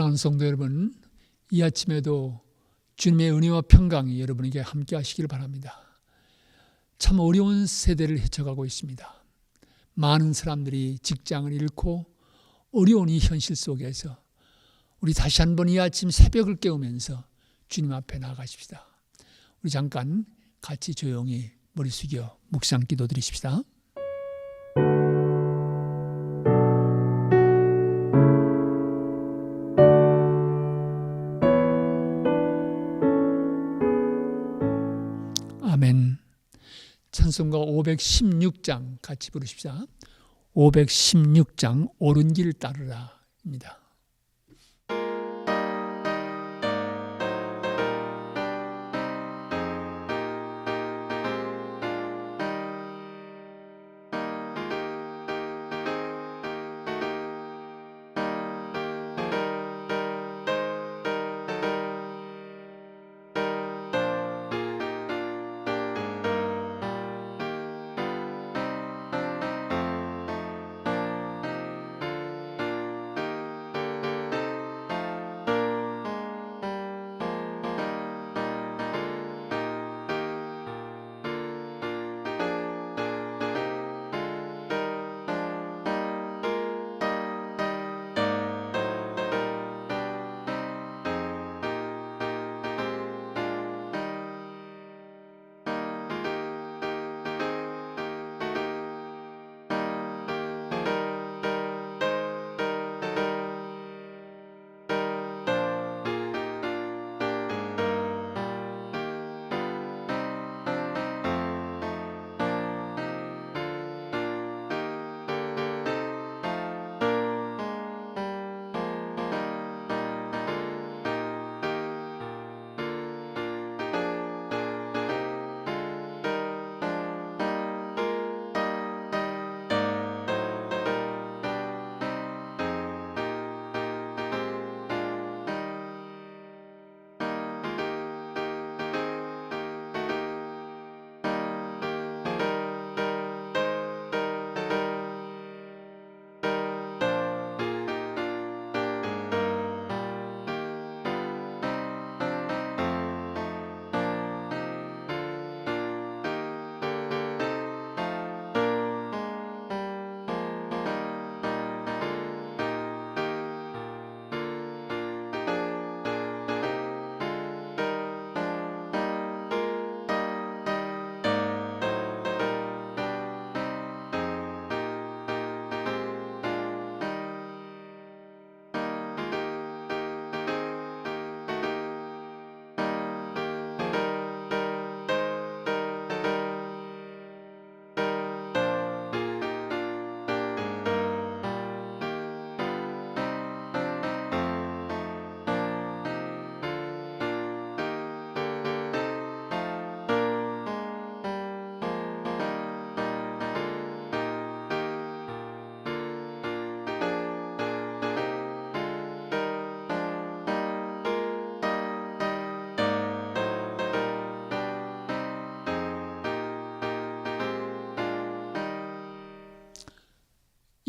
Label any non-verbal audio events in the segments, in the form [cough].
사랑하는 성도 여러분, 이 아침에도 주님의 은혜와 평강이 여러분에게 함께 하시길 바랍니다. 참 어려운 세대를 헤쳐가고 있습니다. 많은 사람들이 직장을 잃고 어려운 이 현실 속에서 우리 다시 한번 이 아침 새벽을 깨우면서 주님 앞에 나가십시다. 우리 잠깐 같이 조용히 머리 숙여 묵상 기도 드리십시다. 찬송가 516장 같이 부르십시다. 516장 옳은 길 따르라입니다.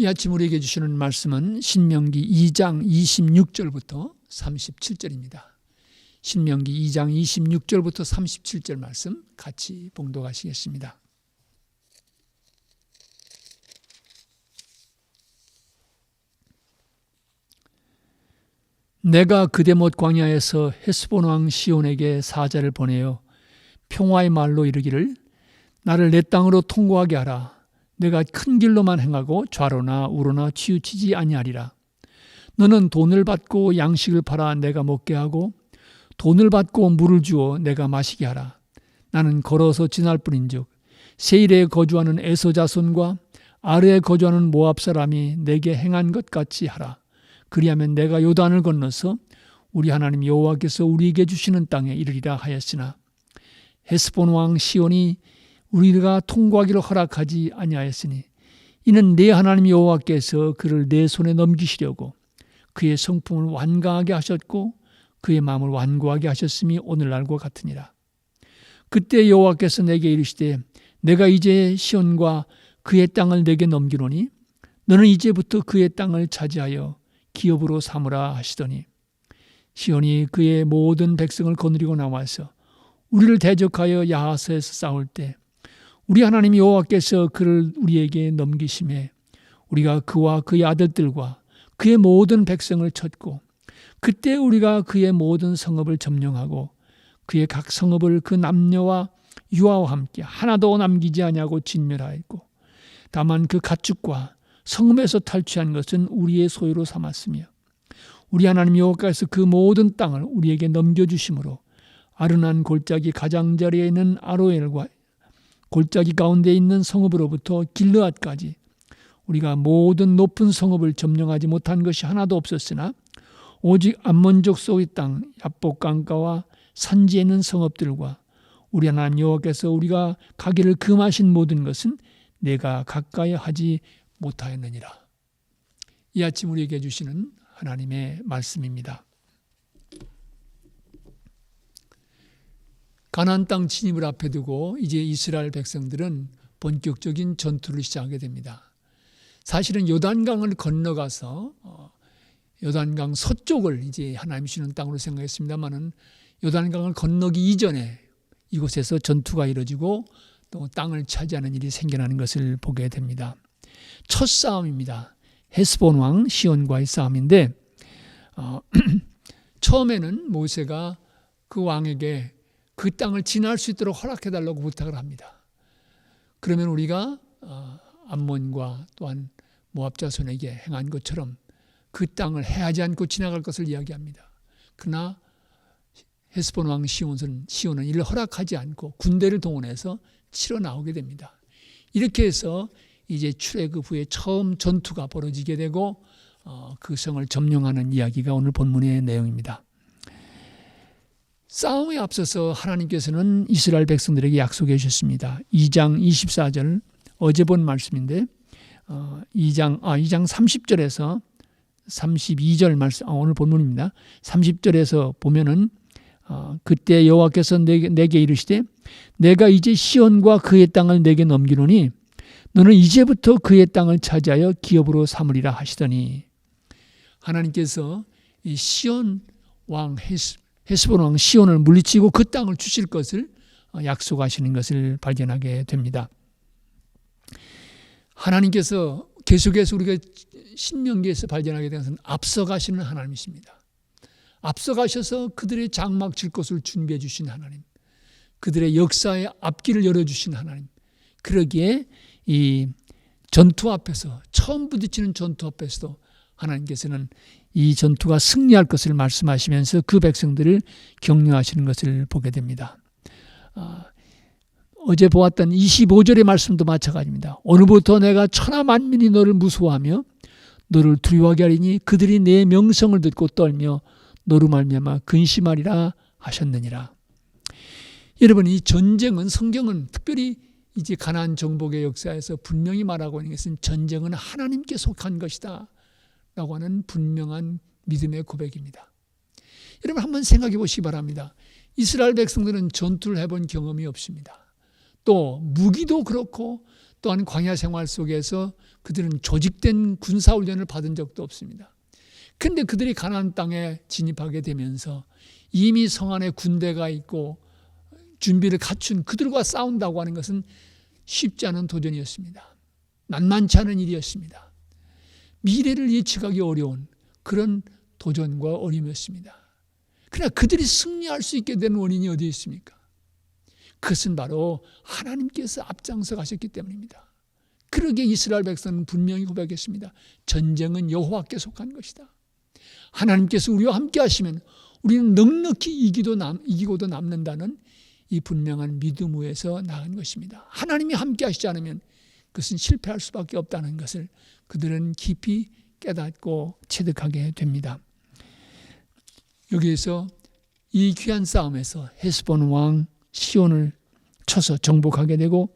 이 아침 우리에게 주시는 말씀은 신명기 2장 26절부터 37절입니다. 신명기 2장 26절부터 37절 말씀 같이 봉독하시겠습니다. 내가 그대 못 광야에서 헤스본 왕 시온에게 사자를 보내어 평화의 말로 이르기를 나를 내 땅으로 통과하게 하라. 내가 큰 길로만 행하고 좌로나 우로나 치우치지 아니하리라. 너는 돈을 받고 양식을 팔아 내가 먹게 하고 돈을 받고 물을 주어 내가 마시게 하라. 나는 걸어서 지날 뿐인즉 세일에 거주하는 에서 자손과 아르에 거주하는 모압 사람이 내게 행한 것 같이 하라. 그리하면 내가 요단을 건너서 우리 하나님 여호와께서 우리에게 주시는 땅에 이르리라 하였으나 헤스본 왕 시온이 우리가 통과하기를 허락하지 아니하였으니 이는 내 하나님 여호와께서 그를 내 손에 넘기시려고 그의 성품을 완강하게 하셨고 그의 마음을 완고하게 하셨음이 오늘날과 같으니라. 그때 여호와께서 내게 이르시되 내가 이제 시온과 그의 땅을 내게 넘기노니 너는 이제부터 그의 땅을 차지하여 기업으로 삼으라 하시더니 시온이 그의 모든 백성을 거느리고 나와서 우리를 대적하여 야하스에서 싸울 때 우리 하나님 여호와께서 그를 우리에게 넘기심에 우리가 그와 그의 아들들과 그의 모든 백성을 쳤고 그때 우리가 그의 모든 성읍을 점령하고 그의 각 성읍을 그 남녀와 유아와 함께 하나도 남기지 아니하고 진멸하였고 다만 그 가축과 성읍에서 탈취한 것은 우리의 소유로 삼았으며 우리 하나님 여호와께서 그 모든 땅을 우리에게 넘겨주심으로 아르난 골짜기 가장자리에 있는 아로엘과 골짜기 가운데 있는 성읍으로부터 길르앗까지 우리가 모든 높은 성읍을 점령하지 못한 것이 하나도 없었으나 오직 암몬족 소의 땅 야복 강가와 산지에 있는 성읍들과 우리 하나님 여호와께서 우리가 가기를 금하신 모든 것은 내가 가까이 하지 못하였느니라. 이 아침 우리에게 주시는 하나님의 말씀입니다. 가나안 땅 진입을 앞에 두고 이제 이스라엘 백성들은 본격적인 전투를 시작하게 됩니다. 사실은 요단강을 건너가서 어, 요단강 서쪽을 이제 하나님 주시는 땅으로 생각했습니다만은 요단강을 건너기 이전에 이곳에서 전투가 이루어지고 또 땅을 차지하는 일이 생겨나는 것을 보게 됩니다. 첫 싸움입니다. 헤스본 왕 시온과의 싸움인데 어, [clears throat] 처음에는 모세가 그 왕에게 그 땅을 지날 수 있도록 허락해 달라고 부탁을 합니다. 그러면 우리가 어, 암몬과 또한 모압 자손에게 행한 것처럼 그 땅을 해하지 않고 지나갈 것을 이야기합니다. 그러나 헤스본 왕 시온은 시온은 이를 허락하지 않고 군대를 동원해서 치러 나오게 됩니다. 이렇게 해서 이제 출애굽 후에 처음 전투가 벌어지게 되고 어, 그 성을 점령하는 이야기가 오늘 본문의 내용입니다. 싸움에 앞서서 하나님께서는 이스라엘 백성들에게 약속해 주셨습니다. 2장 24절 어제 본 말씀인데 어, 2장 아 2장 30절에서 32절 말씀 아, 오늘 본문입니다. 30절에서 보면은 어, 그때 여호와께서 내게, 내게 이르시되 내가 이제 시온과 그의 땅을 내게 넘기노니 너는 이제부터 그의 땅을 차지하여 기업으로 삼으리라 하시더니 하나님께서 이 시온 왕 헤스, 헤스본 왕 시온을 물리치고 그 땅을 주실 것을 어, 약속하시는 것을 발견하게 됩니다. 하나님께서 계속해서 우리가 신명기에서 발견하게 된 것은 앞서가시는 하나님이십니다. 앞서가셔서 그들의 장막 질 것을 준비해 주신 하나님. 그들의 역사의 앞길을 열어 주신 하나님. 그러기에 이 전투 앞에서 처음 부딪히는 전투 앞에서도 하나님께서는 이 전투가 승리할 것을 말씀하시면서 그 백성들을 격려하시는 것을 보게 됩니다. 아, 어제 보았던 25절의 말씀도 마찬가지입니다. 오늘부터 내가 천하 만민이 너를 무서워하며 너를 두려워하게 하리니 그들이 내 명성을 듣고 떨며 너로 말미암아 근심하리라 하셨느니라. 여러분 이 전쟁은 성경은 특별히 이제 가나안 정복의 역사에서 분명히 말하고 있는 것은 전쟁은 하나님께 속한 것이다 라고 하는 분명한 믿음의 고백입니다. 여러분 한번 생각해 보시기 바랍니다. 이스라엘 백성들은 전투를 해본 경험이 없습니다. 또 무기도 그렇고 또한 광야 생활 속에서 그들은 조직된 군사 훈련을 받은 적도 없습니다. 근데 그들이 가나안 땅에 진입하게 되면서 이미 성 안에 군대가 있고 준비를 갖춘 그들과 싸운다고 하는 것은 쉽지 않은 도전이었습니다. 만만치 않은 일이었습니다. 미래를 예측하기 어려운 그런 도전과 어림이었습니다. 그러나 그들이 승리할 수 있게 된 원인이 어디에 있습니까? 그것은 바로 하나님께서 앞장서 가셨기 때문입니다. 그러기에 이스라엘 백성은 분명히 고백했습니다. 전쟁은 여호와께 속한 것이다. 하나님께서 우리와 함께 하시면 우리는 넉넉히 이기도 남, 이기고도 남는다는 이 분명한 믿음 위에서 나간 것입니다. 하나님이 함께 하시지 않으면 그것은 실패할 수밖에 없다는 것을 그들은 깊이 깨닫고 체득하게 됩니다. 여기에서 이 귀한 싸움에서 헤스본 왕 시온을 쳐서 정복하게 되고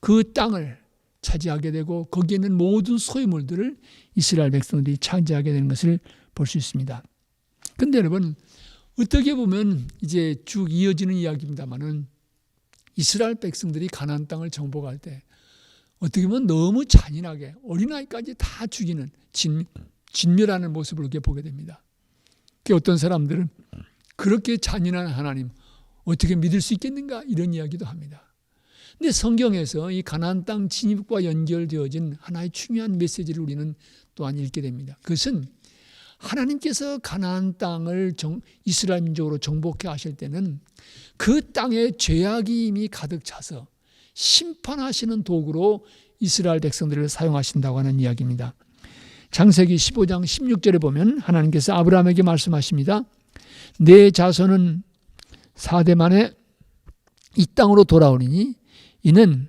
그 땅을 차지하게 되고 거기에 있는 모든 소유물들을 이스라엘 백성들이 차지하게 되는 것을 볼 수 있습니다. 근데 여러분 어떻게 보면 이제 쭉 이어지는 이야기입니다만은 이스라엘 백성들이 가나안 땅을 정복할 때 어떻게 보면 너무 잔인하게 어린아이까지 다 죽이는 진, 진멸하는 모습을 이렇게 보게 됩니다. 그 어떤 사람들은 그렇게 잔인한 하나님 어떻게 믿을 수 있겠는가 이런 이야기도 합니다. 근데 성경에서 이 가나안 땅 진입과 연결되어진 하나의 중요한 메시지를 우리는 또한 읽게 됩니다. 그것은 하나님께서 가나안 땅을 정, 이스라엘 민족으로 정복해 하실 때는 그 땅에 죄악이 이미 가득 차서 심판하시는 도구로 이스라엘 백성들을 사용하신다고 하는 이야기입니다. 장세기 15장 16절에 보면 하나님께서 아브라함에게 말씀하십니다. 내 자손은 4대 만에 이 땅으로 돌아오리니 이는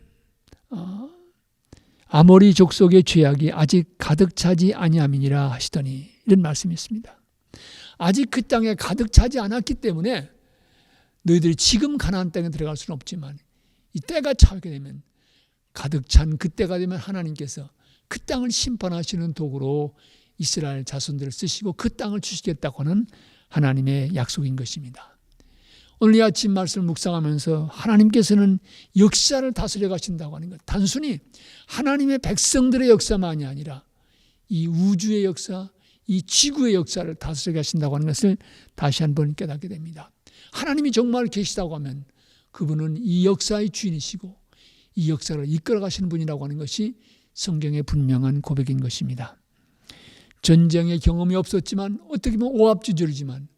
어, 아모리 족속의 죄악이 아직 가득 차지 아니함이니라 하시더니 이런 말씀이 있습니다. 아직 그 땅에 가득 차지 않았기 때문에 너희들이 지금 가나안 땅에 들어갈 수는 없지만 이 때가 차게 되면 가득 찬 그때가 되면 하나님께서 그 땅을 심판하시는 도구로 이스라엘 자손들을 쓰시고 그 땅을 주시겠다고 하는 하나님의 약속인 것입니다. 오늘 이 아침 말씀을 묵상하면서 하나님께서는 역사를 다스려 가신다고 하는 것. 단순히 하나님의 백성들의 역사만이 아니라 이 우주의 역사, 이 지구의 역사를 다스려 가신다고 하는 것을 다시 한번 깨닫게 됩니다. 하나님이 정말 계시다고 하면 그분은 이 역사의 주인이시고 이 역사를 이끌어 가시는 분이라고 하는 것이 성경의 분명한 고백인 것입니다. 전쟁의 경험이 없었지만 어떻게 보면 오합지졸이지만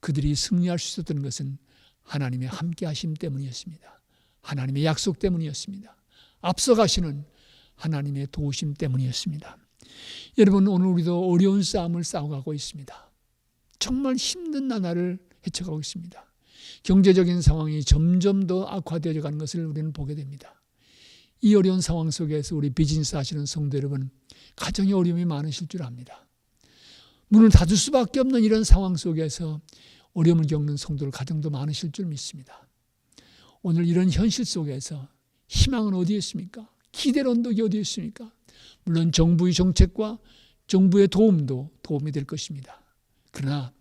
그들이 승리할 수 있었던 것은 하나님의 함께 하심 때문이었습니다. 하나님의 약속 때문이었습니다. 앞서가시는 하나님의 도우심 때문이었습니다. 여러분 오늘 우리도 어려운 싸움을 싸워가고 있습니다. 정말 힘든 나날을 헤쳐가고 있습니다. 경제적인 상황이 점점 더 악화되어 가는 것을 우리는 보게 됩니다. 이 어려운 상황 속에서 우리 비즈니스 하시는 성도 여러분 가정의 어려움이 많으실 줄 압니다. 문을 닫을 수밖에 없는 이런 상황 속에서 어려움을 겪는 성도들 가정도 많으실 줄 믿습니다. 오늘 이런 현실 속에서 희망은 어디에 있습니까? 기대 언덕이 어디에 있습니까? 물론 정부의 정책과 정부의 도움도 도움이 될 것입니다. 그러나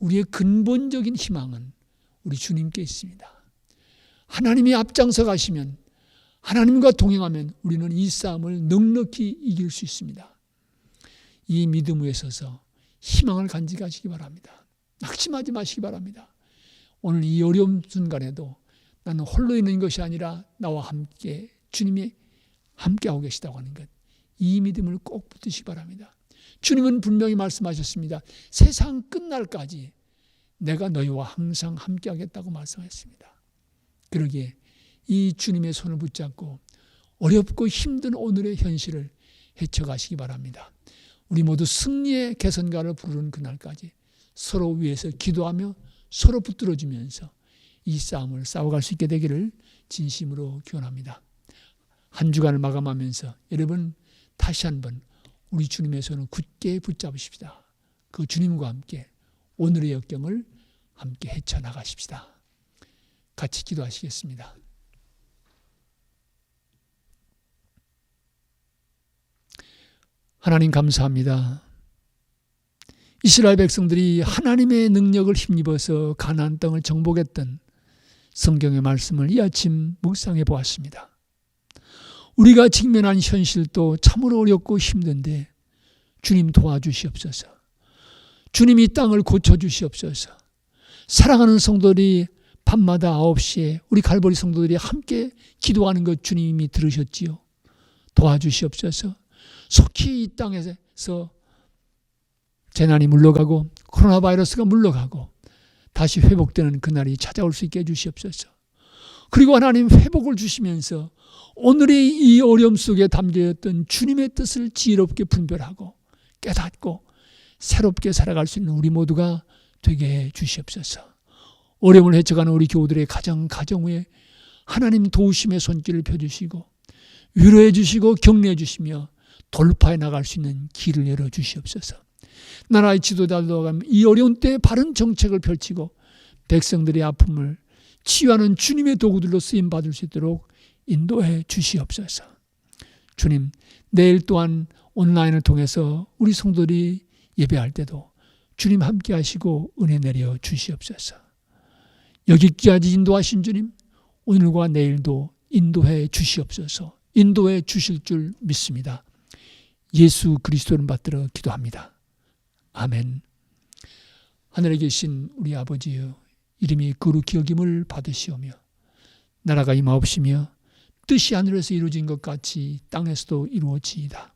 우리의 근본적인 희망은 우리 주님께 있습니다. 하나님이 앞장서 가시면 하나님과 동행하면 우리는 이 싸움을 넉넉히 이길 수 있습니다. 이 믿음 위에 서서 희망을 간직하시기 바랍니다. 낙심하지 마시기 바랍니다. 오늘 이 어려운 순간에도 나는 홀로 있는 것이 아니라 나와 함께 주님이 함께하고 계시다고 하는 것. 이 믿음을 꼭 붙드시기 바랍니다. 주님은 분명히 말씀하셨습니다. 세상 끝날까지 내가 너희와 항상 함께하겠다고 말씀하셨습니다. 그러기에 이 주님의 손을 붙잡고 어렵고 힘든 오늘의 현실을 헤쳐가시기 바랍니다. 우리 모두 승리의 개선가를 부르는 그날까지 서로 위해서 기도하며 서로 붙들어주면서 이 싸움을 싸워갈 수 있게 되기를 진심으로 기원합니다. 한 주간을 마감하면서 여러분 다시 한번 우리 주님의 손을 굳게 붙잡으십시다. 그 주님과 함께 오늘의 역경을 함께 헤쳐나가십시다. 같이 기도하시겠습니다. 하나님 감사합니다. 이스라엘 백성들이 하나님의 능력을 힘입어서 가나안 땅을 정복했던 성경의 말씀을 이 아침 묵상해 보았습니다. 우리가 직면한 현실도 참으로 어렵고 힘든데 주님 도와주시옵소서. 주님 이 땅을 고쳐주시옵소서. 사랑하는 성도들이 밤마다 9시에 우리 갈보리 성도들이 함께 기도하는 것 주님이 들으셨지요. 도와주시옵소서. 속히 이 땅에서 재난이 물러가고 코로나 바이러스가 물러가고 다시 회복되는 그날이 찾아올 수 있게 해주시옵소서. 그리고 하나님 회복을 주시면서 오늘의 이 어려움 속에 담겨있던 주님의 뜻을 지혜롭게 분별하고 깨닫고 새롭게 살아갈 수 있는 우리 모두가 되게 해 주시옵소서. 어려움을 헤쳐가는 우리 교우들의 가정 가정 위에 하나님 도우심의 손길을 펴주시고 위로해 주시고 격려해 주시며 돌파해 나갈 수 있는 길을 열어 주시옵소서. 나라의 지도자들도 이 어려운 때에 바른 정책을 펼치고 백성들의 아픔을 치유하는 주님의 도구들로 쓰임 받을 수 있도록 인도해 주시옵소서. 주님, 내일 또한 온라인을 통해서 우리 성도들이 예배할 때도 주님 함께 하시고 은혜 내려 주시옵소서. 여기까지 인도하신 주님, 오늘과 내일도 인도해 주시옵소서. 인도해 주실 줄 믿습니다. 예수 그리스도를 받들어 기도합니다. 아멘. 하늘에 계신 우리 아버지여 이름이 거룩히 여김을 받으시오며 나라가 임하옵시며 뜻이 하늘에서 이루어진 것 같이 땅에서도 이루어지이다.